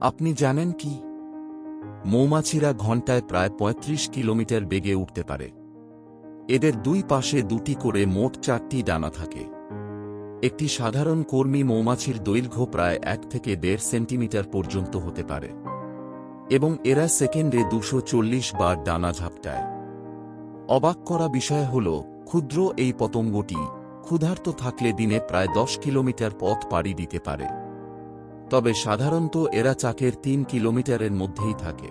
আপনি জানেন কি? মৌমাছিরা ঘন্টায় প্রায় ৩৫ কিলোমিটার বেগে উঠতে পারে। এদের দুই পাশে দুটি করে মোট চারটি ডানা থাকে। একটি সাধারণ কর্মী মৌমাছির দৈর্ঘ্য প্রায় এক থেকে দেড় সেন্টিমিটার পর্যন্ত হতে পারে এবং এরা সেকেন্ডে দুশো বার ডানা ঝাপটায়। অবাক করা বিষয় হল, ক্ষুদ্র এই পতঙ্গটি ক্ষুধার্ত থাকলে দিনে প্রায় দশ কিলোমিটার পথ পাড়ি দিতে পারে। তবে সাধারণত এরা চাকের তিন কিলোমিটারের মধ্যেই থাকে।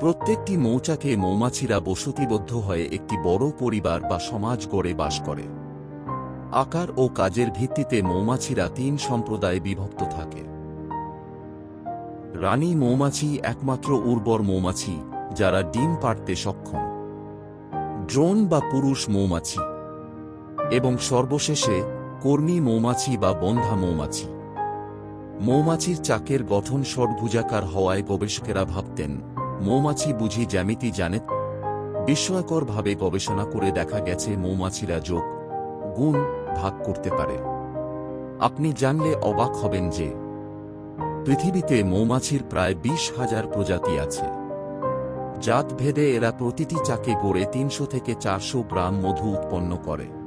প্রত্যেকটি মৌচাকে মৌমাছিরা বসতিবদ্ধ হয়ে একটি বড় পরিবার বা সমাজ গড়ে বাস করে। আকার ও কাজের ভিত্তিতে মৌমাছিরা তিন সম্প্রদায়ে বিভক্ত থাকে। রানী মৌমাছি একমাত্র উর্বর মৌমাছি, যারা ডিম পাড়তে সক্ষম। ড্রোন বা পুরুষ মৌমাছি। এবং সর্বশেষে কর্মী মৌমাছি বা বন্ধা মৌমাছি। মৌমাছির চাকের গঠন ষড়ভুজাকার হওয়ায় গবেষকেরা ভাবতেন, মৌমাছি বুঝি জ্যামিতি জানে। বিস্ময়করভাবে গবেষণা করে দেখা গেছে মৌমাছিরা যোগ, গুণ ভাগ করতে পারে। আপনি জানলে অবাক হবেন যে, পৃথিবীতে মৌমাছির প্রায় বিশ হাজার প্রজাতি আছে। জাত ভেদে এরা প্রতিটি চাকে গড়ে তিনশো থেকে চারশো গ্রাম মধু উৎপন্ন করে।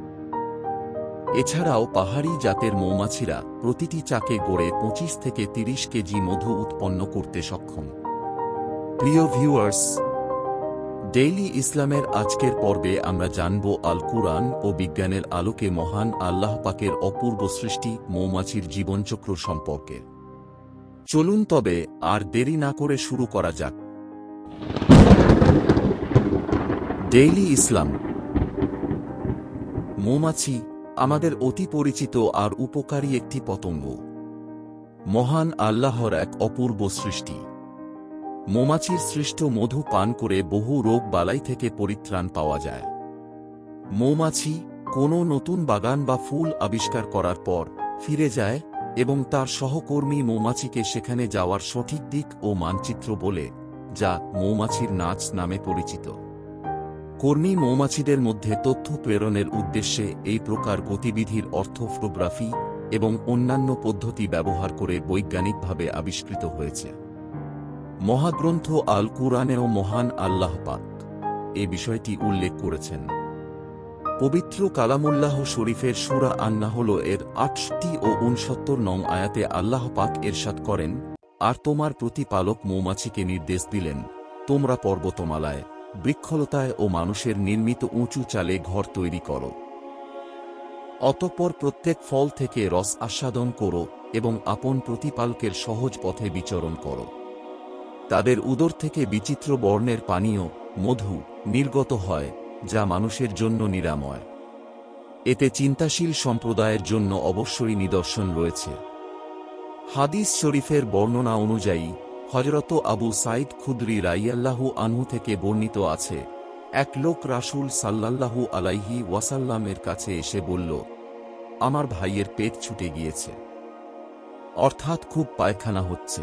এছাড়াও পাহাড়ি জাতের মৌমাছিরা প্রতিটি চাকে গড়ে পঁচিশ থেকে তিরিশ কেজি মধু উৎপন্ন করতে সক্ষম। প্রিয় ভিউয়ার্স, ডেইলি ইসলামের আজকের পর্বে আমরা জানব আল কুরআন ও বিজ্ঞানের আলোকে মহান আল্লাহ পাকের অপূর্ব সৃষ্টি মৌমাছির জীবনচক্র সম্পর্কে। চলুন তবে আর দেরি না করে শুরু করা যাক। ডেইলি ইসলাম। মৌমাছি আমাদের অতি পরিচিত আর উপকারী একটি পতঙ্গ। মহান আল্লাহর এক অপূর্ব সৃষ্টি। মৌমাছির সৃষ্ট মধু পান করে বহু রোগ বালাই থেকে পরিত্রাণ পাওয়া যায়। মৌমাছি কোনো নতুন বাগান বা ফুল আবিষ্কার করার পর ফিরে যায় এবং তার সহকর্মী মৌমাছিকে সেখানে যাওয়ার সঠিক দিক ও মানচিত্র বলে, যা মৌমাছির নাচ নামে পরিচিত। কর্মী মৌমাছিদের মধ্যে তথ্য প্রেরণের উদ্দেশ্যে এই প্রকার গতিবিধির অর্থোফ্রোগ্রাফি এবং অন্যান্য পদ্ধতি ব্যবহার করে বৈজ্ঞানিকভাবে আবিষ্কৃত হয়েছে। মহাগ্রন্থ আল কুরআনেও মহান আল্লাহ পাক এ বিষয়টি উল্লেখ করেছেন। পবিত্র কালামুল্লাহ শরীফের সুরা আন্না হল এর আটষট্টি ও উনসত্তর নং আয়াতে আল্লাহ পাক এরশাদ করেন, আর তোমার প্রতিপালক মৌমাছিকে নির্দেশ দিলেন, তোমরা পর্বতমালায় বৃক্ষলতায় ও মানুষের নির্মিত উঁচু চালে ঘর তৈরি করো। অতঃপর প্রত্যেক ফল থেকে রস আস্বাদন করো এবং আপন প্রতিপালকের সহজ পথে বিচরণ করো। তাদের উদর থেকে বিচিত্র বর্ণের পানীয়, মধু, নির্গত হয়, যা মানুষের জন্য নিরাময়। এতে চিন্তাশীল সম্প্রদায়ের জন্য অবশ্যই নিদর্শন রয়েছে। হাদিস শরীফের বর্ণনা অনুযায়ী হজরত আবু সাইদ খুদ্রি রাইয়াল্লাহু আনহু থেকে বর্ণিত আছে। এক লোক রাসুল সাল্লাল্লাহু আলাইহি ওয়াসাল্লামের কাছে এসে বলল, আমার ভাইয়ের পেট ছুটে গিয়েছে। অর্থাৎ খুব পায়খানা হচ্ছে।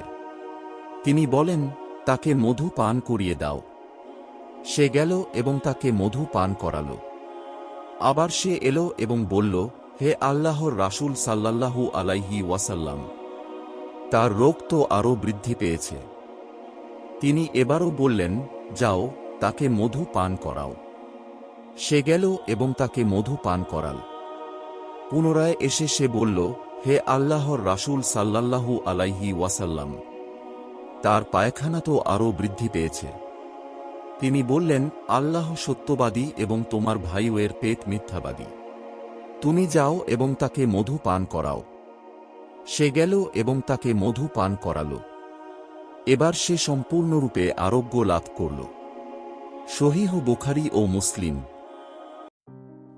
তিনি বলেন, তাকে মধু পান করিয়ে দাও। সে গেল এবং তাকে মধু পান করাল। আবার সে এলো এবং বলল, হে আল্লাহর রাসুল সাল্লাল্লাহু আলাইহি ওয়াসাল্লাম তার রোগ তো আরও বৃদ্ধি পেয়েছে। তিনি এবারও বললেন, যাও, তাকে মধু পান করাও। সে গেল এবং তাকে মধু পান করাল। পুনরায় এসে সে বলল, হে আল্লাহর রাসুল সাল্লাল্লাহু আলাইহি ওয়াসাল্লাম, তার পায়খানা তো আরও বৃদ্ধি পেয়েছে। তিনি বললেন, আল্লাহ সত্যবাদী এবং তোমার ভাইয়ের পেট মিথ্যাবাদী। তুমি যাও এবং তাকে মধু পান করাও। সে গেল এবং তাকে মধু পান করাল। এবার সে সম্পূর্ণরূপে আরোগ্য লাভ করল। শহীহ বুখারি ও মুসলিম।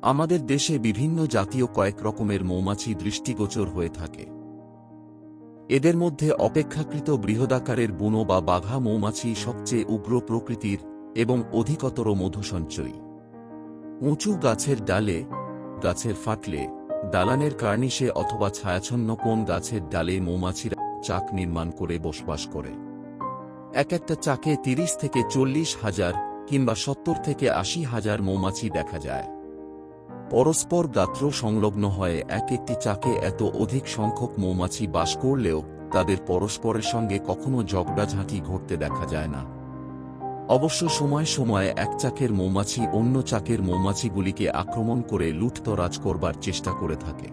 আমাদের দেশে বিভিন্ন জাতীয় কয়েক রকমের মৌমাছি দৃষ্টিগোচর হয়ে থাকে। এদের মধ্যে অপেক্ষাকৃত বৃহদাকারের বুনো বা বাঘা মৌমাছি সবচেয়ে উগ্র প্রকৃতির এবং অধিকতর মধু সঞ্চয়ী উঁচু গাছের ডালে, গাছের ফাটলে দালানের কার্নিশে অথবা ছায়াছন্ন কোন গাছের ডালে মৌমাছিরা চাক নির্মাণ করে বসবাস করে। এক একটা চাকে তিরিশ থেকে চল্লিশ হাজার কিংবা সত্তর থেকে আশি হাজার মৌমাছি দেখা যায়। পরস্পর গাত্র সংলগ্ন হয়ে এক একটি চাকে এত অধিক সংখ্যক মৌমাছি বাস করলেও তাদের পরস্পরের সঙ্গে কখনো ঝগড়াঝাঁটি ঘটতে দেখা যায় না। অবশ্য সময় সময়ে এক চাকের মৌমাছি অন্য চাকের মৌমাছিগুলিকে আক্রমণ করে লুটতরাজ করবার চেষ্টা করে থাকে।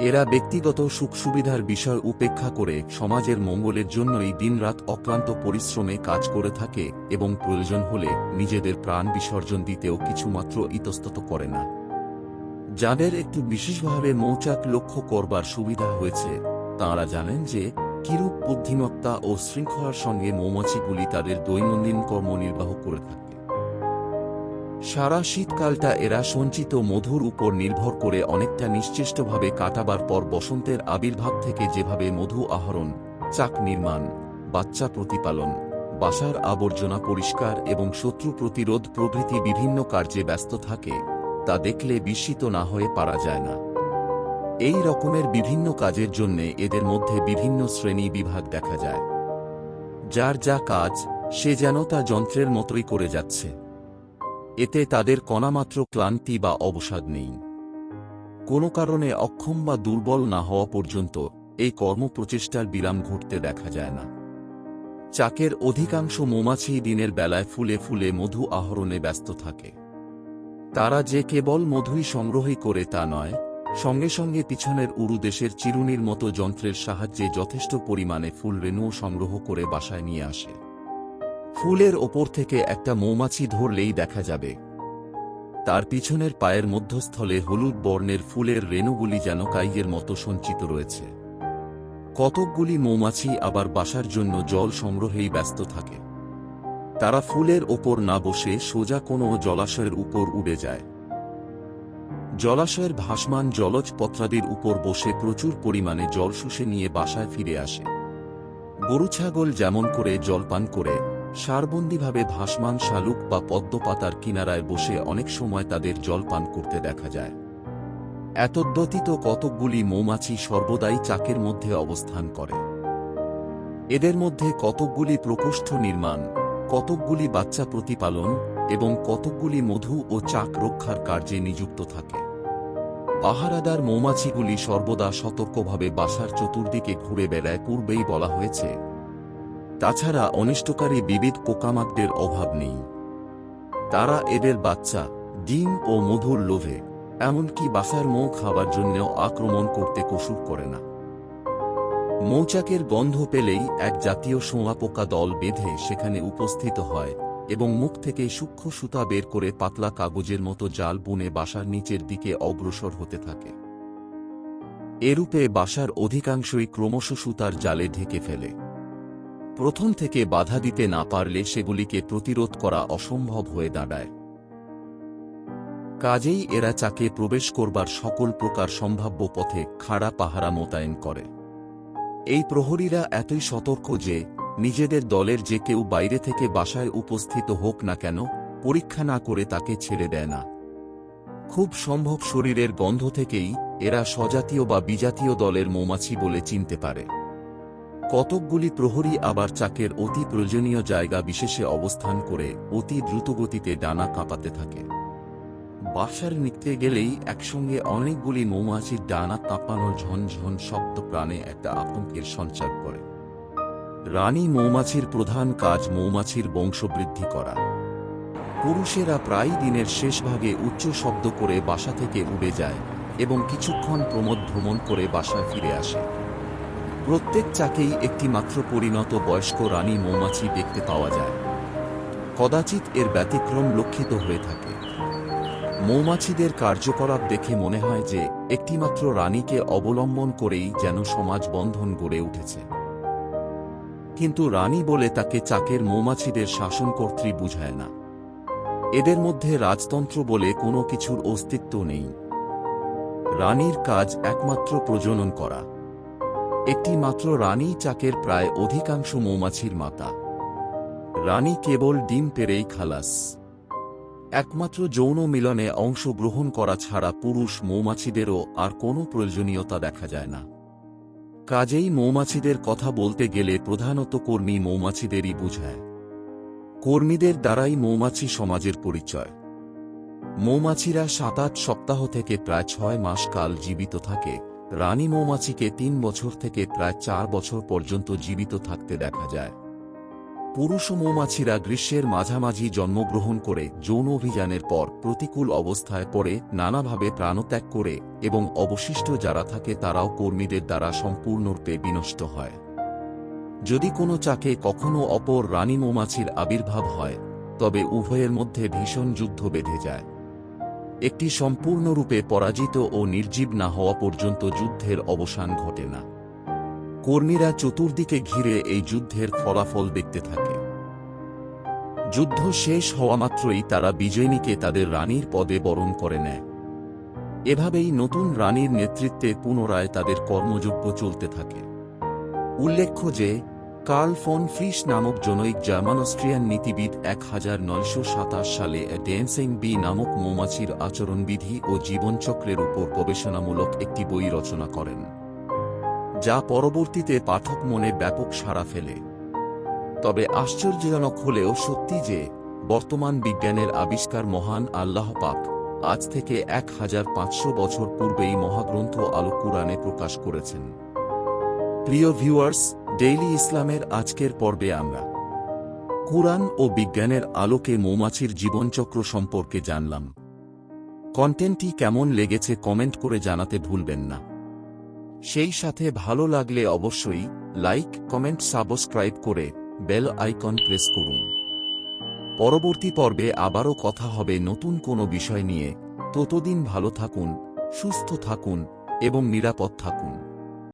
এরা ব্যক্তিগত সুখ সুবিধার বিষয় উপেক্ষা করে সমাজের মঙ্গলের জন্যই দিনরাত অক্লান্ত পরিশ্রমে কাজ করে থাকে এবং প্রয়োজন হলে নিজেদের প্রাণ বিসর্জন দিতেও কিছুমাত্র ইতস্তত করে না। যাদের একটু বিশেষভাবে মৌচাক লক্ষ্য করবার সুবিধা হয়েছে, তাঁরা জানেন যে কিরূপ বুদ্ধিমত্তা ও শৃঙ্খলার সঙ্গে মৌমাছিগুলি তাদের দৈনন্দিন কর্ম নির্বাহ করে থাকে? সারা শীতকালটা এরা সঞ্চিত মধুর উপর নির্ভর করে অনেকটা নিশ্চেষ্টভাবে কাটাবার পর বসন্তের আবির্ভাব থেকে যেভাবে মধু আহরণ, চাক নির্মাণ, বাচ্চা প্রতিপালন, বাসার আবর্জনা পরিষ্কার এবং শত্রু প্রতিরোধ প্রভৃতি বিভিন্ন কার্যে ব্যস্ত থাকে, তা দেখলে বিস্মিত না হয়ে পারা যায় না। এই রকমের বিভিন্ন কাজের জন্যে এদের মধ্যে বিভিন্ন শ্রেণি বিভাগ দেখা যায়। যার যা কাজ, সে যেন তা যন্ত্রের মতোই করে যাচ্ছে। এতে তাদের কণামাত্র ক্লান্তি বা অবসাদ নেই। কোনো কারণে অক্ষম বা দুর্বল না হওয়া পর্যন্ত এই কর্মপ্রচেষ্টার বিরাম ঘটতে দেখা যায় না। চাকের অধিকাংশ মৌমাছি দিনের বেলায় ফুলে ফুলে মধু আহরণে ব্যস্ত থাকে। তারা যে কেবল মধুই সংগ্রহই করে তা নয় সঙ্গে সঙ্গে পিছনের উড়ু দেশের চিরুনির মতো যন্ত্রের সাহায্যে যথেষ্ট পরিমাণে ফুল রেণুও সংগ্রহ করে বাসায় নিয়ে আসে। ফুলের ওপর থেকে একটা মৌমাছি ধরলেই দেখা যাবে। তার পিছনের পায়ের মধ্যস্থলে হলুদ বর্ণের ফুলের রেণুগুলি যেন কাইয়ের মতো সঞ্চিত রয়েছে। কতকগুলি মৌমাছি আবার বাসার জন্য জল সংগ্রহেই ব্যস্ত থাকে। তারা ফুলের ওপর না বসে সোজা কোনো জলাশয়ের উপর উড়ে যায়। জলাশয়ের ভাসমান জলজ পত্রাদির উপর বসে প্রচুর পরিমাণে জল শুষে নিয়ে বাসায় ফিরে আসে। গরু ছাগল যেমন করে জলপান করে, সারবন্দিভাবে ভাসমান শালুক বা পদ্মপাতার কিনারায় বসে অনেক সময় তাদের জলপান করতে দেখা যায়। এতদ্যতীত কতকগুলি মৌমাছি সর্বদাই চাকের মধ্যে অবস্থান করে। এদের মধ্যে কতকগুলি প্রকোষ্ঠ নির্মাণ, কতকগুলি বাচ্চা প্রতিপালন এবং কতকগুলি মধু ও চাক রক্ষার কার্যে নিযুক্ত থাকে। পাহারাদার মৌমাছিগুলি সর্বদা সতর্কভাবে বাসার চতুর্দিকে ঘুরে বেড়ায়, পূর্বেই বলা হয়েছে। তাছাড়া অনিষ্টকারী বিবিধ পোকামাকড়ের অভাব নেই। তারা এদের বাচ্চা, ডিম ও মধুর লোভে, এমনকি বাসার মৌ খাবার জন্যও আক্রমণ করতে কসুর করে না। মৌচাকের গন্ধ পেলেই এক জাতীয় সোঁয়া পোকা দল বেঁধে সেখানে উপস্থিত হয়। এবং মুখ থেকে সূক্ষ্ম সুতা বের করে পাতলা কাগজের মতো জাল বুনে বাসার নিচের দিকে অগ্রসর হতে থাকে। এরূপে বাসার অধিকাংশই ক্রমশ সুতার জালে ঢেকে ফেলে। প্রথম থেকে বাধা দিতে না পারলে সেগুলিকে প্রতিরোধ করা অসম্ভব হয়ে দাঁড়ায়। কাজেই এরা চাকে প্রবেশ করবার সকল প্রকার সম্ভাব্য পথে খাড়া পাহারা মোতায়েন করে। এই প্রহরীরা এতই সতর্ক যে নিজেদের দলের যে কেউ বাইরে থেকে বাসায় উপস্থিত হোক না কেন, পরীক্ষা না করে তাকে ছেড়ে দেয় না। খুব সম্ভব শরীরের গন্ধ থেকেই এরা স্বজাতীয় বা বিজাতীয় দলের মৌমাছি বলে চিনতে পারে। কতকগুলি প্রহরী আবার চাকের অতি প্রয়োজনীয় জায়গা বিশেষে অবস্থান করে অতি দ্রুতগতিতে ডানা কাঁপাতে থাকে। বাসার নিতে গেলেই একসঙ্গে অনেকগুলি মৌমাছির ডানা কাঁপানোর ঝনঝন শব্দ প্রাণে একটা আতঙ্কের সঞ্চার করে। রানী মৌমাছির প্রধান কাজ মৌমাছির বংশবৃদ্ধি করা। পুরুষেরা প্রায় দিনের শেষ ভাগে উচ্চ শব্দ করে বাসা থেকে উড়ে যায় এবং কিছুক্ষণ প্রমোদ ভ্রমণ করে বাসায় ফিরে আসে। প্রত্যেক চাকেই একটি মাত্র পরিণত বয়স্ক রানী মৌমাছি দেখতে পাওয়া যায়। কদাচিৎ এর ব্যতিক্রম লক্ষিত হয়ে থাকে। মৌমাছিদের কার্যকলাপ দেখে মনে হয় যে, একটিমাত্র রানীকে অবলম্বন করেই যেন সমাজ বন্ধন গড়ে উঠেছে। কিন্তু রানী বলে তাকে চাকের মৌমাছিদের শাসনকর্ত্রী বুঝায় না। এদের মধ্যে রাজতন্ত্র বলে কোনো কিছুর অস্তিত্ব নেই। রানীর কাজ একমাত্র প্রজনন করা। একটি মাত্র রানী চাকের প্রায় অধিকাংশ মৌমাছির মাতা। রানী কেবল ডিম পেরেই খালাস। একমাত্র যৌন মিলনে অংশগ্রহণ করা ছাড়া পুরুষ মৌমাছিদেরও আর কোনো প্রয়োজনীয়তা দেখা যায় না। কাজেই মৌমাছিদের কথা বলতে গেলে প্রধানত কর্মী মৌমাছিদেরই বুঝায়। কর্মীদের দ্বারাই মৌমাছি সমাজের পরিচয়। মৌমাছিরা সাত আট সপ্তাহ থেকে প্রায় ছয় মাস কাল জীবিত থাকে। রানী মৌমাছিকে তিন বছর থেকে প্রায় চার বছর পর্যন্ত জীবিত থাকতে দেখা যায়। পুরুষ মৌমাছিরা গ্রীষ্মের মাঝামাঝি জন্মগ্রহণ করে যৌন অভিযানের পর প্রতিকূল অবস্থায় পড়ে, নানাভাবে প্রাণত্যাগ করে এবং অবশিষ্ট যারা থাকে তারাও কর্মীদের দ্বারা সম্পূর্ণরূপে বিনষ্ট হয়। যদি কোনো চাকে কখনো অপর রানী মৌমাছির আবির্ভাব হয়, তবে উভয়ের মধ্যে ভীষণ যুদ্ধ বেঁধে যায়। একটি সম্পূর্ণরূপে পরাজিত ও নির্জীব না হওয়া পর্যন্ত যুদ্ধের অবসান ঘটে না। কর্মীরা চতুর্দিকে ঘিরে এই যুদ্ধের ফলাফল দেখতে থাকে। যুদ্ধ শেষ হওয়া মাত্রই তারা বিজয়ীকে তাদের রানীর পদে বরণ করে নেয়। এভাবেই নতুন রানীর নেতৃত্বে পুনরায় তাদের কর্মযজ্ঞ চলতে থাকে। উল্লেখ্য যে, কার্ল ফন ফ্রিস নামক জনৈক জার্মান অস্ট্রিয়ান নীতিবিদ এক হাজার নয়শো সাতাশ সালে ড্যান্সিং বি নামক মৌমাছির আচরণবিধি ও জীবনচক্রের উপর গবেষণামূলক একটি বই রচনা করেন। যা পরবর্তীতে পাঠক মনে ব্যাপক সাড়া ফেলে। তবে আশ্চর্যজনক হলেও সত্যি যে, বর্তমান বিজ্ঞানের আবিষ্কার মহান আল্লাহ পাক আজ থেকে এক হাজার পাঁচশো বছর পূর্বেই মহাগ্রন্থ আলো কুরআনে প্রকাশ করেছেন। প্রিয় ভিউয়ার্স, ডেইলি ইসলামের আজকের পর্বে আমরা কুরআন ও বিজ্ঞানের আলোকে মৌমাছির জীবনচক্র সম্পর্কে জানলাম। কন্টেন্টটি কেমন লেগেছে কমেন্ট করে জানাতে ভুলবেন না। সেই সাথে ভালো লাগলে অবশ্যই লাইক, কমেন্ট, সাবস্ক্রাইব করে বেল আইকন প্রেস করুন। পরবর্তী পর্বে আবারও কথা হবে নতুন কোনো বিষয় নিয়ে। ততদিন ভালো থাকুন, সুস্থ থাকুন এবং নিরাপদ থাকুন।